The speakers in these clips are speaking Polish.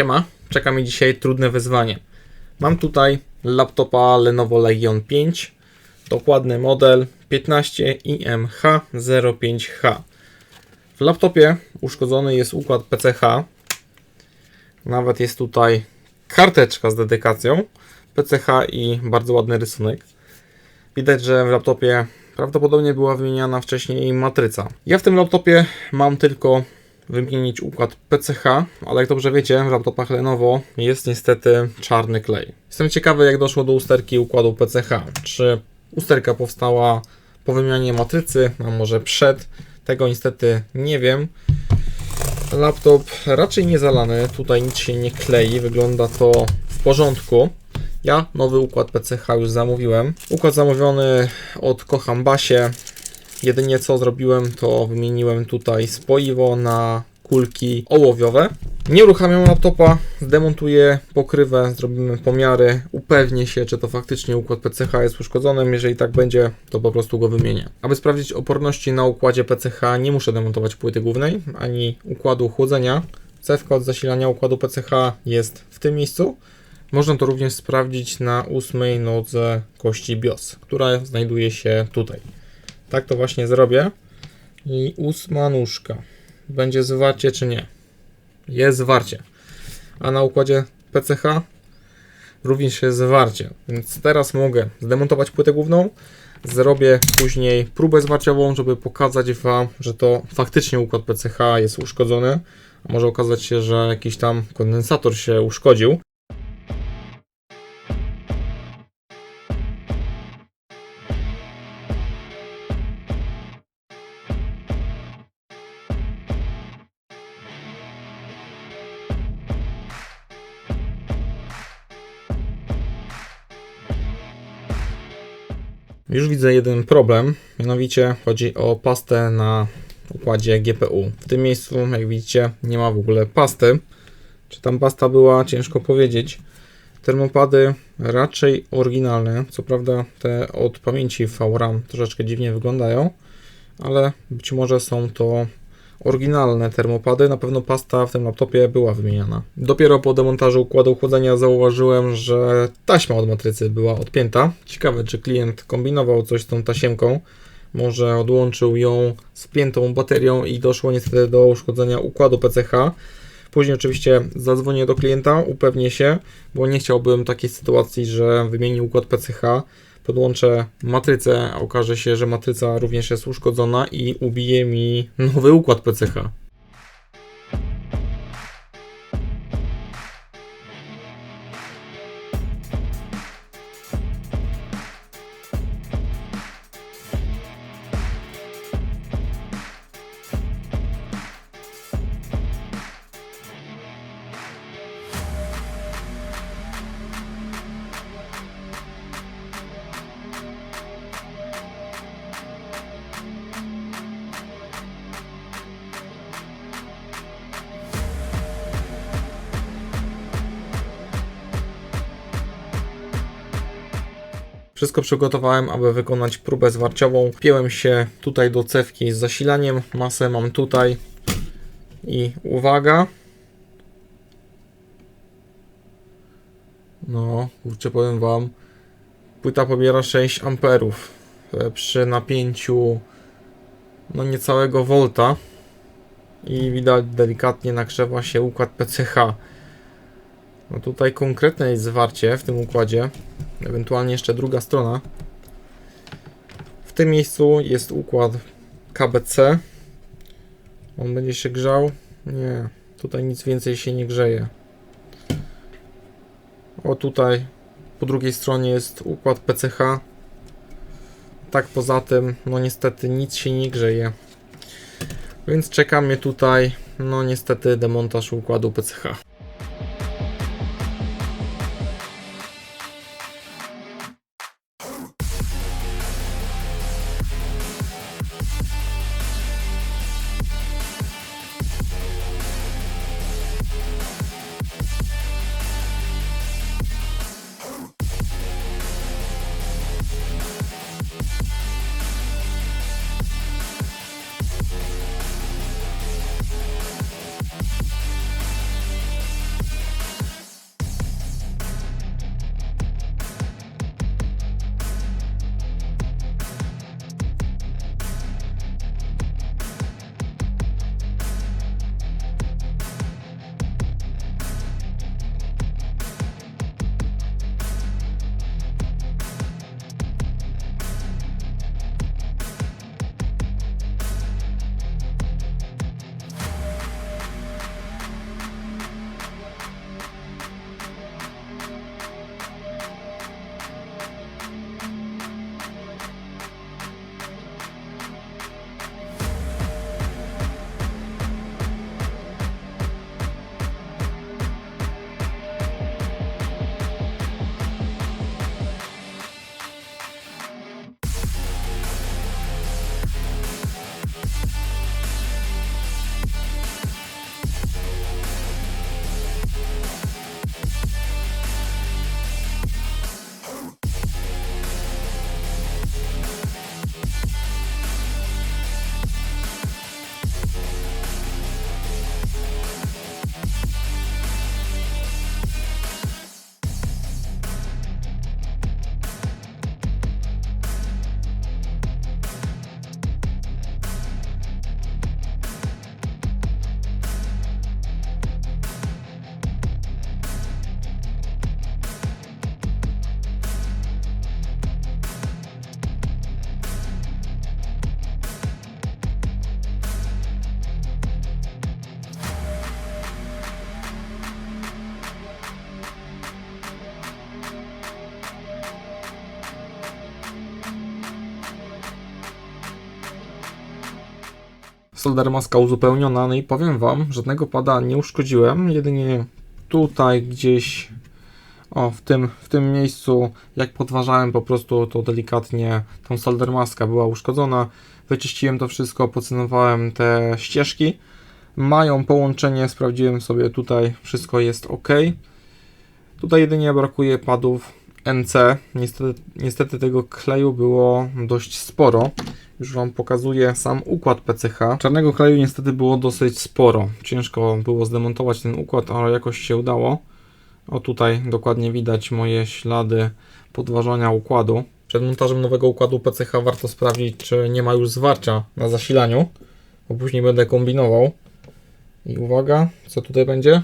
Siema, czeka mi dzisiaj trudne wyzwanie. Mam tutaj laptopa Lenovo Legion 5, dokładny model 15IMH05H. W laptopie uszkodzony jest układ PCH. Nawet jest tutaj karteczka z dedykacją PCH i bardzo ładny rysunek. Widać, że w laptopie prawdopodobnie była wymieniana wcześniej matryca. Ja w tym laptopie mam tylko wymienić układ PCH, ale jak dobrze wiecie, w laptopach Lenovo jest niestety czarny klej. Jestem ciekawy, jak doszło do usterki układu PCH. Czy usterka powstała po wymianie matrycy, a może przed? Tego niestety nie wiem. Laptop raczej nie zalany, tutaj nic się nie klei, wygląda to w porządku. Ja nowy układ PCH już zamówiłem. Układ zamówiony od Kocham Basie. Jedynie co zrobiłem, to wymieniłem tutaj spoiwo na kulki ołowiowe. Nie uruchamiam laptopa, zdemontuję pokrywę, zrobimy pomiary, upewnię się, czy to faktycznie układ PCH jest uszkodzony. Jeżeli tak będzie, to po prostu go wymienię. Aby sprawdzić oporności na układzie PCH, nie muszę demontować płyty głównej ani układu chłodzenia. Cewka od zasilania układu PCH jest w tym miejscu. Można to również sprawdzić na ósmej nodze kości BIOS, która znajduje się tutaj. Tak to właśnie zrobię. I ósma nóżka. Będzie zwarcie czy nie? Jest zwarcie. A na układzie PCH również jest zwarcie. Więc teraz mogę zdemontować płytę główną. Zrobię później próbę zwarciową, żeby pokazać Wam, że to faktycznie układ PCH jest uszkodzony. A może okazać się, że jakiś tam kondensator się uszkodził. Już widzę jeden problem, mianowicie chodzi o pastę na układzie GPU. W tym miejscu, jak widzicie, nie ma w ogóle pasty. Czy tam pasta była, ciężko powiedzieć. Termopady raczej oryginalne, co prawda te od pamięci VRAM troszeczkę dziwnie wyglądają, ale być może są to oryginalne termopady. Na pewno pasta w tym laptopie była wymieniana. Dopiero po demontażu układu chłodzenia zauważyłem, że taśma od matrycy była odpięta. Ciekawe, czy klient kombinował coś z tą tasiemką. Może odłączył ją z piętą baterią i doszło niestety do uszkodzenia układu PCH. Później oczywiście zadzwonię do klienta, upewnię się, bo nie chciałbym takiej sytuacji, że wymienił układ PCH, podłączę matrycę, okaże się, że matryca również jest uszkodzona i ubije mi nowy układ PCH. Wszystko przygotowałem, aby wykonać próbę zwarciową. Piłem się tutaj do cewki z zasilaniem. Masę mam tutaj. I uwaga. No, kurczę, powiem Wam. Płyta pobiera 6 amperów e, przy napięciu no niecałego volta i widać delikatnie nagrzewa się układ PCH. No tutaj konkretne jest zwarcie w tym układzie ewentualnie jeszcze druga strona. W tym miejscu jest układ KBC. On będzie się grzał? Nie, tutaj nic więcej się nie grzeje. O tutaj po drugiej stronie jest układ PCH. Tak poza tym, no niestety nic się nie grzeje. Więc czeka mnie tutaj, no niestety demontaż układu PCH. Solder maska uzupełniona, no i powiem Wam, żadnego pada nie uszkodziłem, jedynie tutaj gdzieś o, w tym, w tym miejscu, jak podważałem po prostu to delikatnie, tą solder maska była uszkodzona. Wyczyściłem to wszystko, pocynowałem te ścieżki. Mają połączenie, sprawdziłem sobie tutaj, wszystko jest ok. Tutaj jedynie brakuje padów NC. Niestety, niestety tego kleju było dość sporo. Już Wam pokazuję sam układ PCH. Czarnego kleju niestety było dosyć sporo. Ciężko było zdemontować ten układ, ale jakoś się udało. O tutaj dokładnie widać moje ślady podważania układu. Przed montażem nowego układu PCH warto sprawdzić, czy nie ma już zwarcia na zasilaniu, bo później będę kombinował. I uwaga, co tutaj będzie?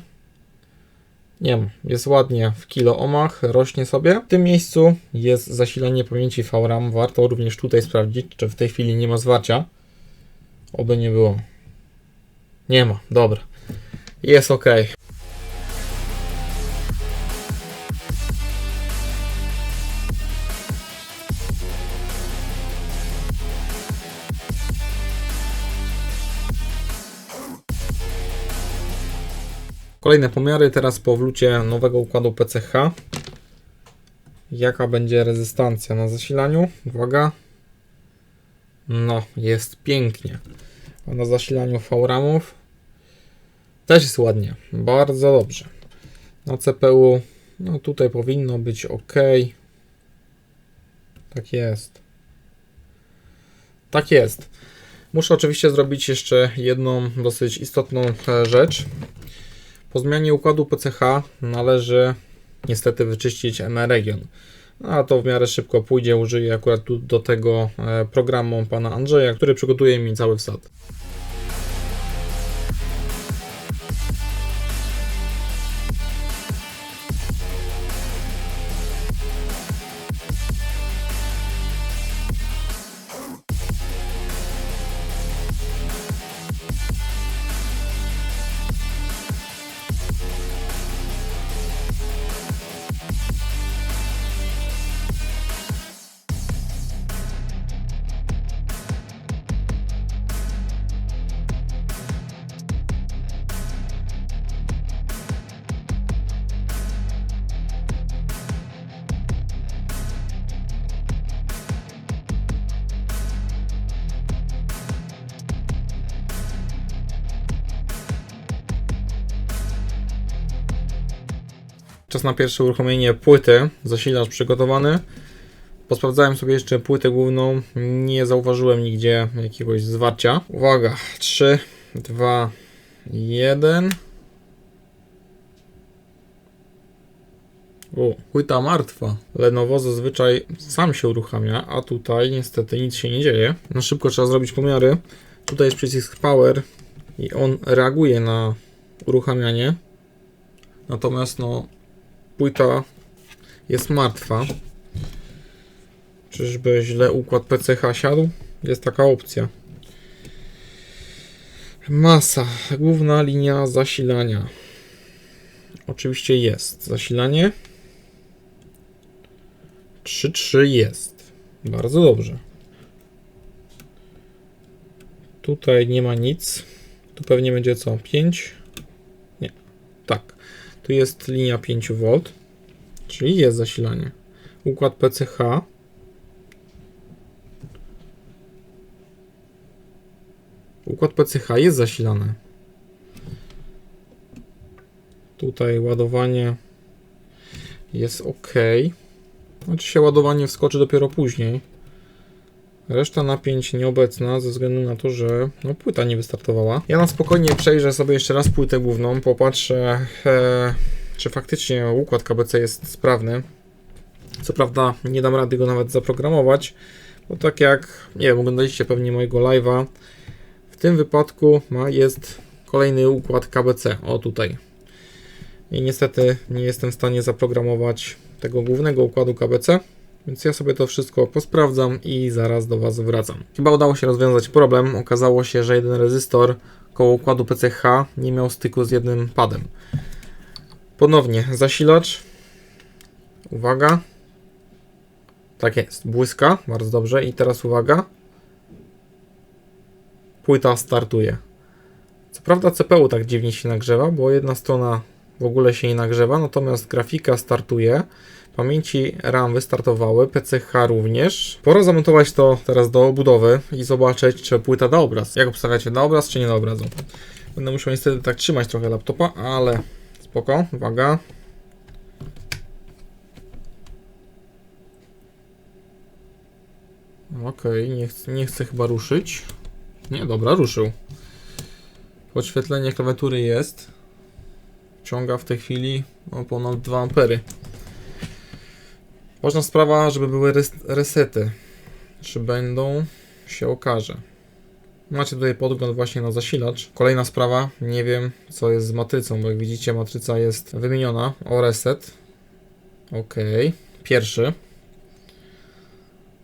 Nie wiem, jest ładnie w kilo ohmach, rośnie sobie. W tym miejscu jest zasilanie pamięci VRAM. Warto również tutaj sprawdzić, czy w tej chwili nie ma zwarcia. Oby nie było. Nie ma, dobra. Jest ok. Kolejne pomiary teraz po wlucie nowego układu PCH. Jaka będzie rezystancja na zasilaniu? Uwaga. No, jest pięknie. A na zasilaniu VRAMów też jest ładnie. Bardzo dobrze. Na CPU, no tutaj powinno być ok. Tak jest. Tak jest. Muszę oczywiście zrobić jeszcze jedną dosyć istotną e, rzecz. Po zmianie układu PCH należy niestety wyczyścić ME region. No, a to w miarę szybko pójdzie. Użyję akurat do tego e, programu pana Andrzeja, który przygotuje mi cały wsad. Czas na pierwsze uruchomienie płyty. Zasilacz przygotowany. Posprawdzałem sobie jeszcze płytę główną. Nie zauważyłem nigdzie jakiegoś zwarcia. Uwaga. 3, 2, 1. O, płyta martwa. Lenovo zazwyczaj sam się uruchamia, a tutaj niestety nic się nie dzieje. Na szybko trzeba zrobić pomiary. Tutaj jest przycisk power i on reaguje na uruchamianie. Natomiast no, płyta jest martwa. Czyżby źle układ PCH siadł? Jest taka opcja. Masa, główna linia zasilania. Oczywiście jest zasilanie. 3.3 jest. Bardzo dobrze. Tutaj nie ma nic. Tu pewnie będzie co? 5? Nie. Tak. Tu jest linia 5V, czyli jest zasilanie. Układ PCH. Układ PCH jest zasilany. Tutaj ładowanie jest ok. Znaczy się ładowanie wskoczy dopiero później. Reszta napięć nieobecna ze względu na to, że no, płyta nie wystartowała. Ja na spokojnie przejrzę sobie jeszcze raz płytę główną, popatrzę, e, czy faktycznie układ KBC jest sprawny. Co prawda nie dam rady go nawet zaprogramować, bo tak jak, nie wiem, oglądaliście pewnie mojego live'a, w tym wypadku ma, jest kolejny układ KBC, o tutaj. I niestety nie jestem w stanie zaprogramować tego głównego układu KBC, więc ja sobie to wszystko posprawdzam i zaraz do Was wracam. Chyba udało się rozwiązać problem. Okazało się, że jeden rezystor koło układu PCH nie miał styku z jednym padem. Ponownie zasilacz. Uwaga. Tak jest, błyska, bardzo dobrze. I teraz uwaga. płyta startuje. Co prawda CPU tak dziwnie się nagrzewa, bo jedna strona w ogóle się nie nagrzewa, natomiast grafika startuje, pamięci RAM wystartowały, PCH również. Pora zamontować to teraz do obudowy i zobaczyć, czy płyta da obraz. Jak obstawiacie, da obraz, czy nie da obrazu? Będę musiał niestety tak trzymać trochę laptopa, ale spoko, uwaga. Okej, nie, chcę, nie chcę chyba ruszyć. Nie, dobra, ruszył. Podświetlenie klawiatury jest. Ciąga w tej chwili o ponad 2 ampery. Ważna sprawa, żeby były res resety. Czy będą, się okaże. Macie tutaj podgląd właśnie na zasilacz. Kolejna sprawa, nie wiem co jest z matrycą, bo jak widzicie matryca jest wymieniona o reset. Ok, pierwszy.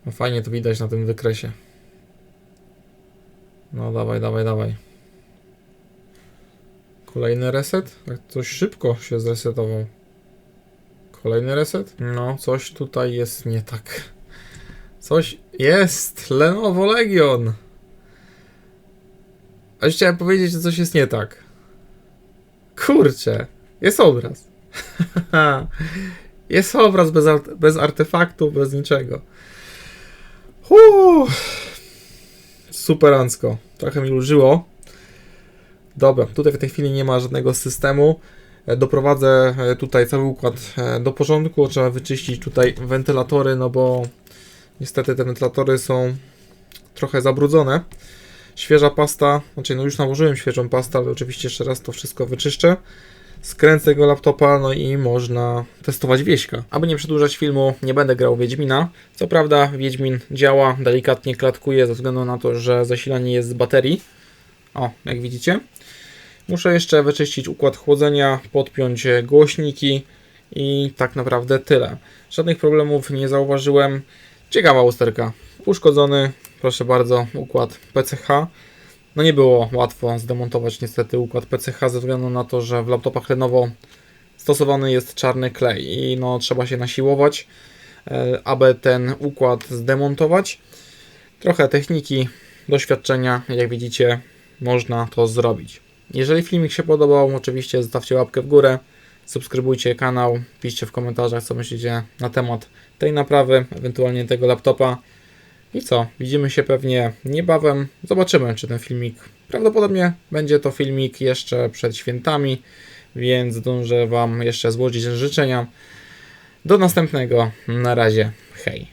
No fajnie to widać na tym wykresie. No dawaj, dawaj, dawaj. Kolejny reset? Tak coś szybko się zresetował. Kolejny reset? No, coś tutaj jest nie tak. Coś jest! Lenovo Legion! A już chciałem powiedzieć, że coś jest nie tak. Kurczę, jest obraz. jest obraz bez, art- bez artefaktu, bez niczego. Uuu. Superancko. Trochę mi ulżyło. Dobra, tutaj w tej chwili nie ma żadnego systemu. E, Doprowadzę e, tutaj cały układ e, do porządku. Trzeba wyczyścić tutaj wentylatory, no bo niestety te wentylatory są trochę zabrudzone. Świeża pasta, znaczy no już nałożyłem świeżą pastę, ale oczywiście jeszcze raz to wszystko wyczyszczę. Skręcę go laptopa, no i można testować wieśka. Aby nie przedłużać filmu, nie będę grał Wiedźmina. Co prawda, Wiedźmin działa, delikatnie klatkuje ze względu na to, że zasilanie jest z baterii. O, jak widzicie. Muszę jeszcze wyczyścić układ chłodzenia, podpiąć głośniki i tak naprawdę tyle. Żadnych problemów nie zauważyłem. Ciekawa usterka. Uszkodzony, proszę bardzo, układ PCH. No nie było łatwo zdemontować niestety układ PCH ze względu na to, że w laptopach Lenovo stosowany jest czarny klej i no trzeba się nasiłować, e, aby ten układ zdemontować. Trochę techniki, doświadczenia, jak widzicie, można to zrobić. Jeżeli filmik się podobał, oczywiście zostawcie łapkę w górę, subskrybujcie kanał, piszcie w komentarzach, co myślicie na temat tej naprawy, ewentualnie tego laptopa. I co? Widzimy się pewnie niebawem. Zobaczymy, czy ten filmik. Prawdopodobnie będzie to filmik jeszcze przed świętami, więc zdążę Wam jeszcze złożyć życzenia. Do następnego. Na razie. Hej.